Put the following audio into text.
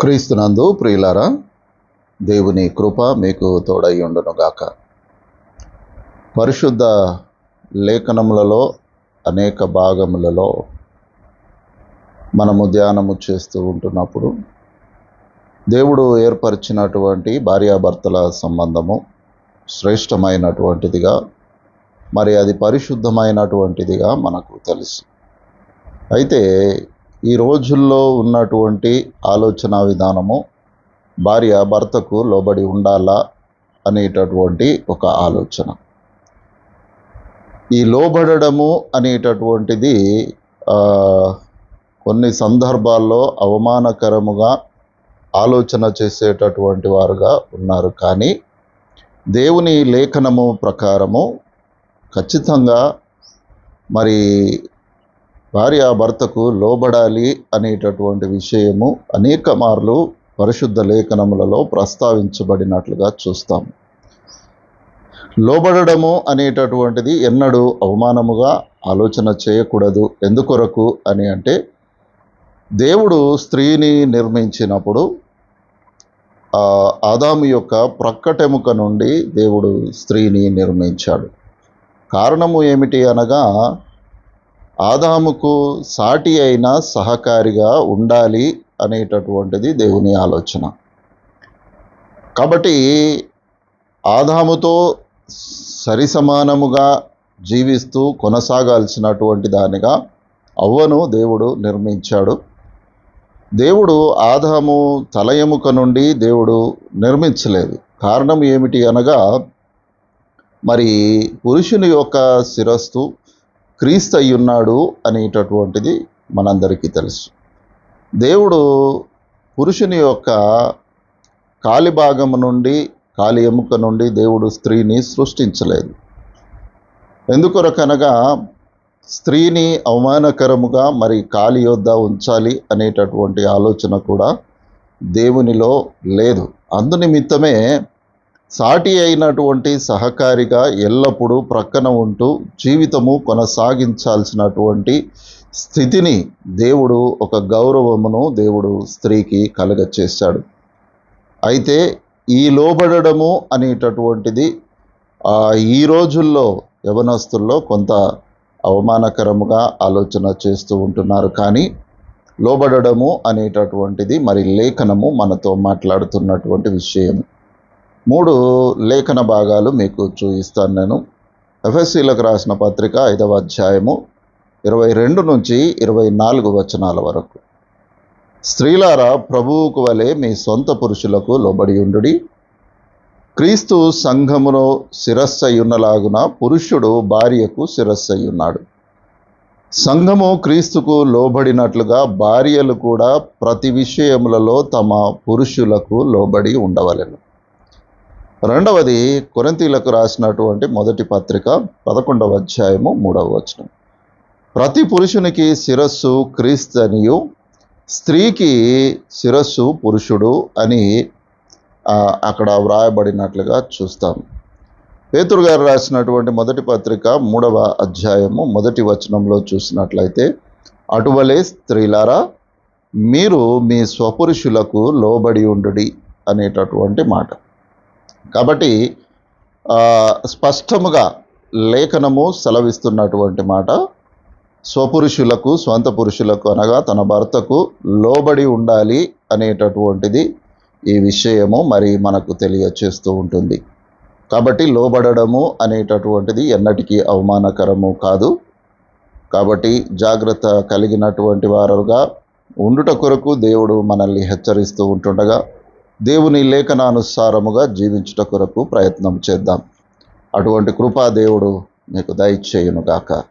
క్రీస్తునందు ప్రియులారా దేవుని కృప మీకు తోడై ఉండునుగాక. పరిశుద్ధ లేఖనములలో అనేక భాగములలో మనము ధ్యానము చేస్తూ ఉంటున్నప్పుడు దేవుడు ఏర్పరిచినటువంటి భార్యాభర్తల సంబంధము శ్రేష్టమైనటువంటిదిగా మరి అది పరిశుద్ధమైనటువంటిదిగా మనకు తెలుసు. అయితే ఈ రోజుల్లో ఉన్నటువంటి ఆలోచన విధానము భార్య భర్తకు లోబడి ఉండాలా అనేటటువంటి ఒక ఆలోచన. ఈ లోబడము అనేటటువంటిది కొన్ని సందర్భాల్లో అవమానకరముగా ఆలోచన చేసేటటువంటి వారుగా ఉన్నారు. కానీ దేవుని లేఖనము ప్రకారము ఖచ్చితంగా మరి భార్య భర్తకు లోబడాలి అనేటటువంటి విషయము అనేక మార్లు పరిశుద్ధ లేఖనములలో ప్రస్తావించబడినట్లుగా చూస్తాం. లోబడము అనేటటువంటిది ఎన్నడూ అవమానముగా ఆలోచన చేయకూడదు. ఎందుకొరకు అని అంటే దేవుడు స్త్రీని నిర్మించినప్పుడు ఆ ఆదాము యొక్క ప్రక్కటెముక నుండి దేవుడు స్త్రీని నిర్మించాడు. కారణము ఏమిటి అనగా ఆదాముకు సాటి అయిన సహకారిగా ఉండాలి అనేటటువంటిది దేవుని ఆలోచన. కాబట్టి ఆదాముతో సరిసమానముగా జీవిస్తూ కొనసాగాల్సినటువంటి దానిగా అవ్వను దేవుడు నిర్మించాడు. దేవుడు ఆదాము తల ఎముక నుండి దేవుడు నిర్మించలేదు. కారణం ఏమిటి అనగా మరి పురుషుని యొక్క శిరస్సు క్రీస్తు అయ్యున్నాడు అనేటటువంటిది మనందరికీ తెలుసు. దేవుడు పురుషుని యొక్క కాలి భాగము నుండి కాలి ఎముక నుండి దేవుడు స్త్రీని సృష్టించలేదు. ఎందుకొరకనగా స్త్రీని అవమానకరముగా మరి కాలి యొద్ద ఉంచాలి అనేటటువంటి ఆలోచన కూడా దేవునిలో లేదు. అందునిమిత్తమే సాటి అయినటువంటి సహకారిగా ఎల్లప్పుడూ ప్రక్కన ఉంటూ జీవితము కొనసాగించాల్సినటువంటి స్థితిని దేవుడు ఒక గౌరవమును దేవుడు స్త్రీకి కలగచేశాడు. అయితే ఈ లోబడము అనేటటువంటిది ఈ రోజుల్లో యవనస్తుల్లో కొంత అవమానకరముగా ఆలోచన చేస్తూ ఉంటున్నారు. కానీ లోబడము అనేటటువంటిది మరి లేఖనము మనతో మాట్లాడుతున్నటువంటి విషయం మూడు లేఖన భాగాలు మీకు చూపిస్తాను నేను. ఎఫ్ఎస్సీలకు రాసిన పత్రిక ఐదవ అధ్యాయము ఇరవై రెండు నుంచి ఇరవై నాలుగు వచనాల వరకు. స్త్రీలారా ప్రభువుకు వలె మీ సొంత పురుషులకు లోబడి ఉండుడి. క్రీస్తు సంఘమును శిరస్సయ్యున్నలాగున పురుషుడు భార్యకు శిరస్సయ్యున్నాడు. సంఘము క్రీస్తుకు లోబడినట్లుగా భార్యలు కూడా ప్రతి విషయములలో తమ పురుషులకు లోబడి ఉండవలెను. రెండవది కొరంతీలకు రాసినటువంటి మొదటి పత్రిక పదకొండవ అధ్యాయము మూడవ వచనం. ప్రతి పురుషునికి శిరస్సు క్రీస్తనియు స్త్రీకి శిరస్సు పురుషుడు అని అక్కడ వ్రాయబడినట్లుగా చూస్తాం. పేతురు గారు రాసినటువంటి మొదటి పత్రిక మూడవ అధ్యాయము మొదటి వచనంలో చూసినట్లయితే అటువలే స్త్రీలారా మీరు మీ స్వపురుషులకు లోబడి ఉండుడి అనేటటువంటి మాట. కాబట్టి స్పష్టముగా లేఖనము సెలవిస్తున్నటువంటి మాట స్వపురుషులకు స్వంత పురుషులకు అనగా తన భర్తకు లోబడి ఉండాలి అనేటటువంటిది ఈ విషయము మరి మనకు తెలియచేస్తూ ఉంటుంది. కాబట్టి లోబడము అనేటటువంటిది ఎన్నటికీ అవమానకరము కాదు. కాబట్టి జాగ్రత్త కలిగినటువంటి వారుగా ఉండుట కొరకు దేవుడు మనల్ని హెచ్చరిస్తూ ఉంటుండగా దేవుని లేఖనానుసారముగా జీవించుట కొరకు ప్రయత్నం చేద్దాం. అటువంటి కృపా దేవుడు మీకు దయచేయునుగాక.